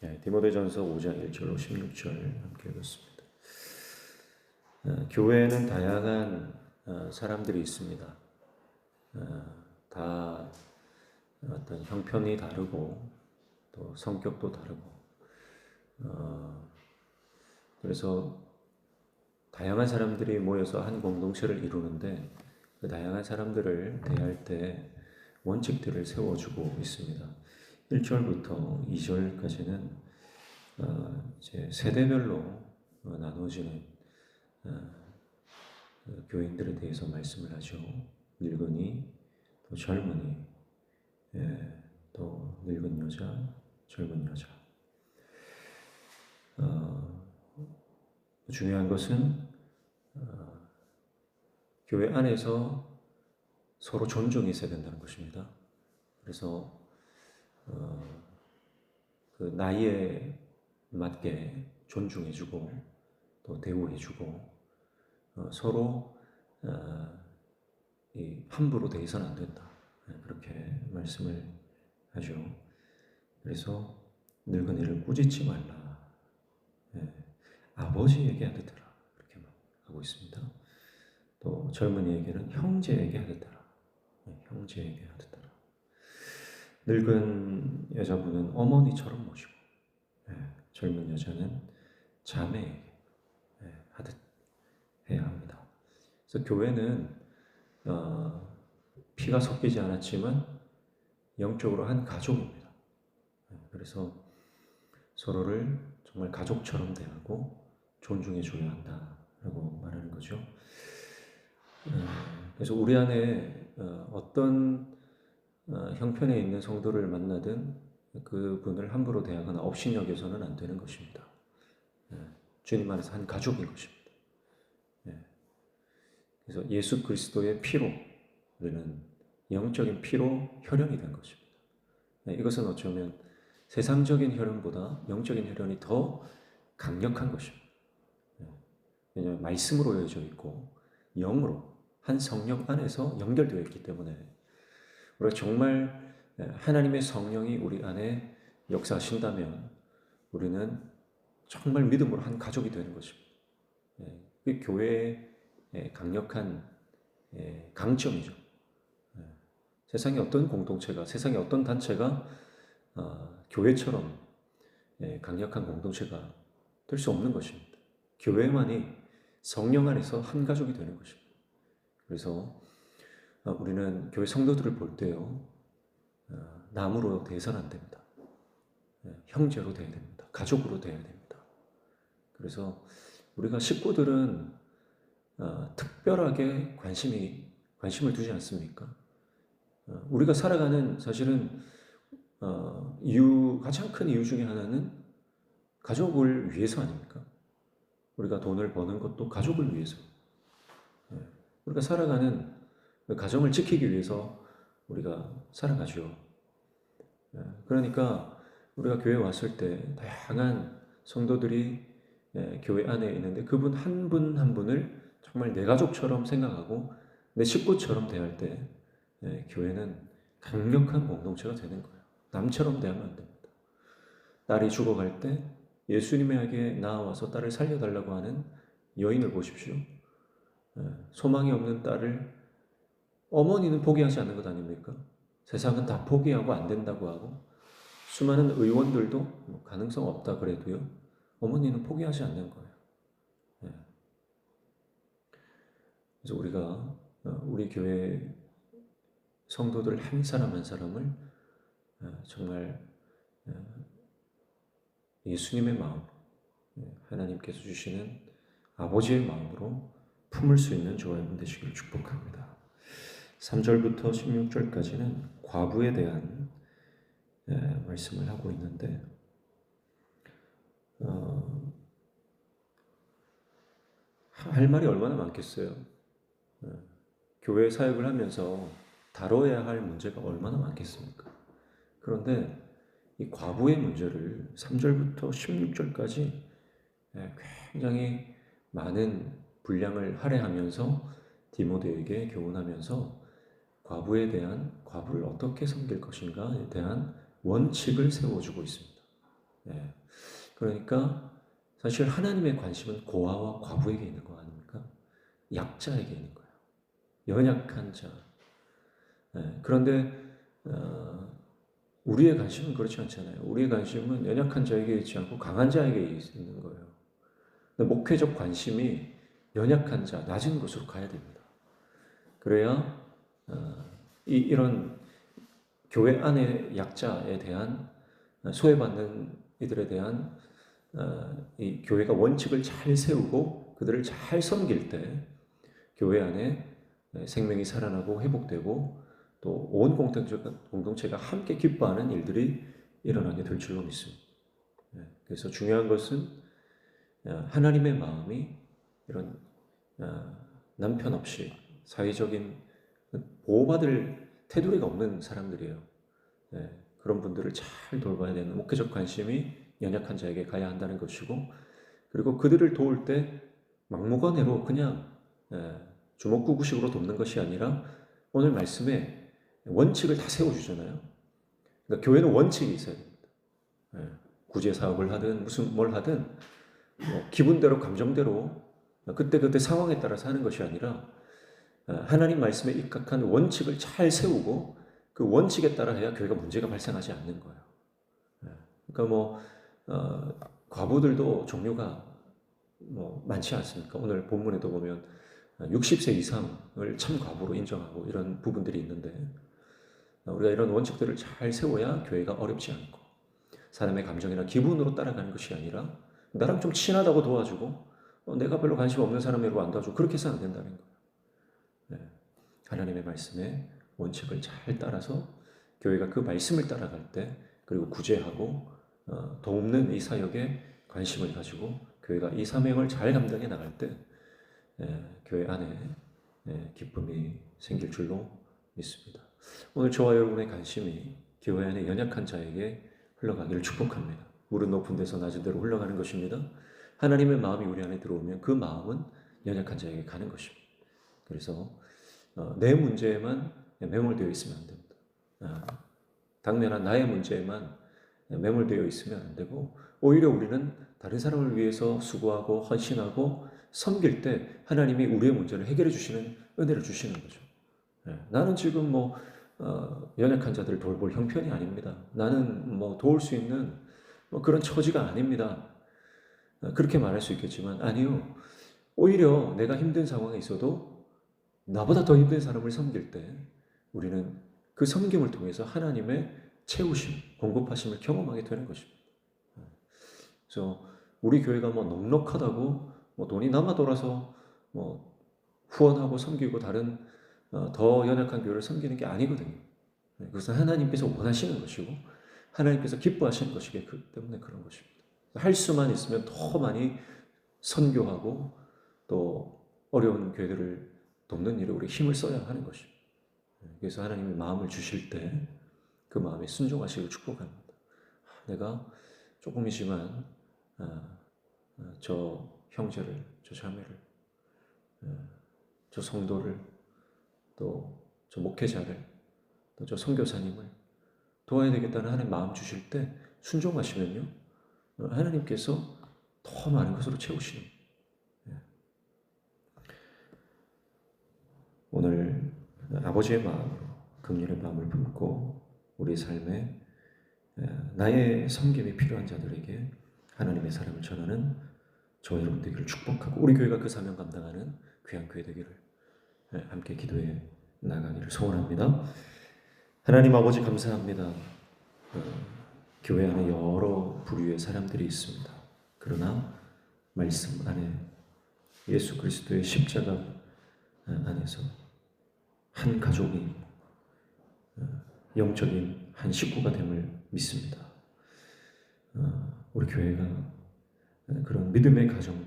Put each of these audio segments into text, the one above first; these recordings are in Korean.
네, 디모데전서 5장 1절로 16절 함께 읽었습니다. 어, 교회에는 다양한 어, 사람들이 있습니다. 어, 다 어떤 형편이 다르고 또 성격도 다르고 어, 그래서 다양한 사람들이 모여서 한 공동체를 이루는데 그 다양한 사람들을 대할 때 원칙들을 세워주고 있습니다. 1절부터 2절까지는 어, 이제 세대별로 어, 나눠지는 어, 그 교인들에 대해서 말씀을 하죠. 늙은이, 또 젊은이, 예, 또 늙은 여자, 젊은 여자. 어, 중요한 것은 어, 교회 안에서 서로 존중이 있어야 된다는 것입니다. 그래서 어, 그 나이에 맞게 존중해주고 또 대우해주고 어, 서로 어, 이 함부로 대해서는 안 된다. 네, 그렇게 말씀을 하죠. 그래서 늙은이를 꾸짖지 말라. 예, 아버지에게 하듯하라. 그렇게 하고 있습니다. 또 젊은이에게는 형제에게 하듯하라. 예, 형제에게 하듯하라. 늙은 여자분은 어머니처럼 모시고 예, 젊은 여자는 자매에게 예, 하듯 해야 합니다. 그래서 교회는 어, 피가 섞이지 않았지만 영적으로 한 가족입니다. 예, 그래서 서로를 정말 가족처럼 대하고 존중해 줘야 한다라고 말하는 거죠. 어, 그래서 우리 안에 어, 어떤 어, 형편에 있는 성도를 만나든 그분을 함부로 대하거나 없이 여겨서는 안 되는 것입니다. 예, 주님 안에서 한 가족인 것입니다. 예, 그래서 예수 그리스도의 피로 우리는 영적인 피로 혈연이 된 것입니다. 예, 이것은 어쩌면 세상적인 혈연보다 영적인 혈연이 더 강력한 것입니다. 예, 왜냐하면 말씀으로 이어져 있고 영으로 한 성령 안에서 연결되어 있기 때문에 우리가 정말 하나님의 성령이 우리 안에 역사하신다면 우리는 정말 믿음으로 한 가족이 되는 것입니다. 그 교회의 강력한 강점이죠. 세상의 어떤 공동체가, 세상의 어떤 단체가 어, 교회처럼 강력한 공동체가 될 수 없는 것입니다. 교회만이 성령 안에서 한 가족이 되는 것입니다. 그래서 어, 우리는 교회 성도들을 볼 때요, 어, 남으로 대해서는 안 됩니다. 예, 형제로 대해야 됩니다. 가족으로 대해야 됩니다. 그래서 우리가 식구들은 어, 특별하게 관심이 관심을 두지 않습니까? 우리가 살아가는 사실은 이유 가장 큰 이유 중에 하나는 가족을 위해서 아닙니까? 우리가 돈을 버는 것도 가족을 위해서. 예, 우리가 살아가는 그 가정을 지키기 위해서 우리가 살아가죠. 예, 그러니까 우리가 교회 왔을 때 다양한 성도들이 예, 교회 안에 있는데 그분 한 분한 한 분을 정말 내 가족처럼 생각하고 내 식구처럼 대할 때 예, 교회는 강력한 공동체가 되는 거예요. 남처럼 대하면 안 됩니다. 딸이 죽어갈 때 예수님에게 나와서 딸을 살려달라고 하는 여인을 보십시오. 소망이 없는 딸을 어머니는 포기하지 않는 것 아닙니까? 세상은 다 포기하고 안 된다고 하고 수많은 의원들도 뭐 가능성 없다 그래도요. 어머니는 포기하지 않는 거예요. 네. 그래서 우리가 어, 우리 교회 성도들 한 사람 한 사람을 어, 정말 어, 예수님의 마음, 하나님께서 주시는 아버지의 마음으로 품을 수 있는 저와 여러분 되시기를 축복합니다. 3절부터 16절까지는 과부에 대한 예, 말씀을 하고 있는데 어, 할 말이 얼마나 많겠어요. 예, 교회 사역을 하면서 다뤄야 할 문제가 얼마나 많겠습니까? 그런데 이 과부의 문제를 3절부터 16절까지 예, 굉장히 많은 분량을 할애하면서 디모데에게 교훈하면서 과부에 대한 과부를 어떻게 섬길 것인가에 대한 원칙을 세워주고 있습니다. 예. 그러니까 사실 하나님의 관심은 고아와 과부에게 있는 거 아닙니까? 약자에게 있는 거예요. 연약한 자. 예, 그런데 어, 우리의 관심은 그렇지 않잖아요. 우리의 관심은 연약한 자에게 있지 않고 강한 자에게 있는 거예요. 목회적 관심이 연약한 자, 낮은 곳으로 가야 됩니다. 그래야 어, 이, 이런 교회 안의 약자에 대한 어, 소외받는 이들에 대한 어, 이 교회가 원칙을 잘 세우고 그들을 잘 섬길 때 교회 안에 생명이 살아나고 회복되고 또 온 공동체가, 공동체가 함께 기뻐하는 일들이 일어나게 될 줄로 믿습니다. 예, 그래서 중요한 것은 어, 하나님의 마음이 이런 어, 남편 없이 사회적인 보호받을 테두리가 없는 사람들이에요. 예, 그런 분들을 잘 돌봐야 되는 목회적 관심이 연약한 자에게 가야 한다는 것이고 그리고 그들을 도울 때 막무가내로 그냥 예, 주먹구구식으로 돕는 것이 아니라 오늘 말씀에 원칙을 다 세워주잖아요. 그러니까 교회는 원칙이 있어야 됩니다. 예, 구제 사업을 하든 무슨 뭘 하든 뭐 기분대로 감정대로 그때 그때 상황에 따라서 하는 것이 아니라 어, 하나님 말씀에 입각한 원칙을 잘 세우고 그 원칙에 따라 해야 교회가 문제가 발생하지 않는 거예요. 예, 그러니까 뭐 어, 과부들도 종류가 뭐 많지 않습니까? 오늘 본문에도 보면 60세 이상을 참 과부로 인정하고 이런 부분들이 있는데 우리가 이런 원칙들을 잘 세워야 교회가 어렵지 않고 사람의 감정이나 기분으로 따라가는 것이 아니라 나랑 좀 친하다고 도와주고 어, 내가 별로 관심 없는 사람이라고 안 도와주고 그렇게 해서는 안 된다는 거예요. 네. 하나님의 말씀에 원칙을 잘 따라서 교회가 그 말씀을 따라갈 때 그리고 구제하고 어, 돕는 이 사역에 관심을 가지고 교회가 이 사명을 잘 감당해 나갈 때 예, 교회 안에 예, 기쁨이 생길 줄로 믿습니다. 오늘 저와 여러분의 관심이 교회 안에 연약한 자에게 흘러가기를 축복합니다. 물은 높은 데서 낮은 데로 흘러가는 것입니다. 하나님의 마음이 우리 안에 들어오면 그 마음은 연약한 자에게 가는 것입니다. 그래서 어, 내 문제에만 매몰되어 있으면 안 됩니다. 아, 당면한 나의 문제에만 매몰되어 있으면 안 되고 오히려 우리는 다른 사람을 위해서 수고하고 헌신하고 섬길 때 하나님이 우리의 문제를 해결해 주시는 은혜를 주시는 거죠. 예, 나는 지금 뭐 어, 연약한 자들을 돌볼 형편이 아닙니다. 나는 뭐 도울 수 있는 뭐 그런 처지가 아닙니다. 어, 그렇게 말할 수 있겠지만 아니요. 오히려 내가 힘든 상황에 있어도 나보다 더 힘든 사람을 섬길 때 우리는 그 섬김을 통해서 하나님의 채우심, 공급하심을 경험하게 되는 것입니다. 그래서 우리 교회가 뭐 넉넉하다고 뭐 돈이 남아 돌아서 뭐 후원하고 섬기고 다른 어, 더 연약한 교회를 섬기는 게 아니거든요. 네, 그것은 하나님께서 원하시는 것이고 하나님께서 기뻐하시는 것이기 때문에 그런 것입니다. 할 수만 있으면 더 많이 선교하고 또 어려운 교회들을 돕는 일에 우리 힘을 써야 하는 것입니다. 네, 그래서 하나님이 마음을 주실 때 그 마음에 순종하시길 축복합니다. 내가 조금이지만 아, 아, 저 형제를, 저 자매를, 아, 저 성도를, 또 저 목회자를, 또 저 선교사님을 도와야 되겠다는 하나님 마음 주실 때 순종하시면요, 하나님께서 더 많은 것으로 채우시는. 예. 오늘 아버지의 마음으로 긍휼의 마음을 품고 우리 삶에 나의 섬김이 필요한 자들에게 하나님의 사랑을 전하는 저와 여러분 되기를 축복하고 우리 교회가 그 사명 감당하는 귀한 교회 되기를 함께 기도해 나가기를 소원합니다. 하나님 아버지 감사합니다. 어, 교회 안에 여러 부류의 사람들이 있습니다. 그러나 말씀 안에 예수 그리스도의 십자가 안에서 한 가족이 어, 영적인 한 식구가 됨을 믿습니다. 어, 우리 교회가 그런 믿음의 가정,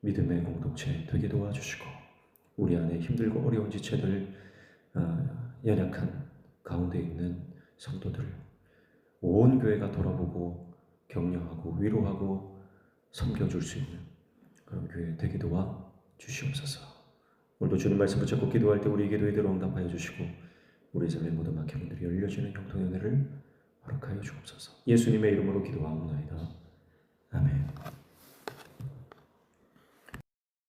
믿음의 공동체 되게 도와주시고 우리 안에 힘들고 어려운 지체들, 어, 연약한 가운데 있는 성도들 온 교회가 돌아보고 격려하고 위로하고 섬겨줄 수 있는 그런 교회 되게 도와 주시옵소서. 오늘도 주님 말씀 붙잡고 기도할 때 우리 기도에대로 응답하여 주시고 우리 삶의 모든 막혀분들이 열려지는 형통의 은혜를 허락하여 주옵소서. 예수님의 이름으로 기도하옵나이다. 아멘.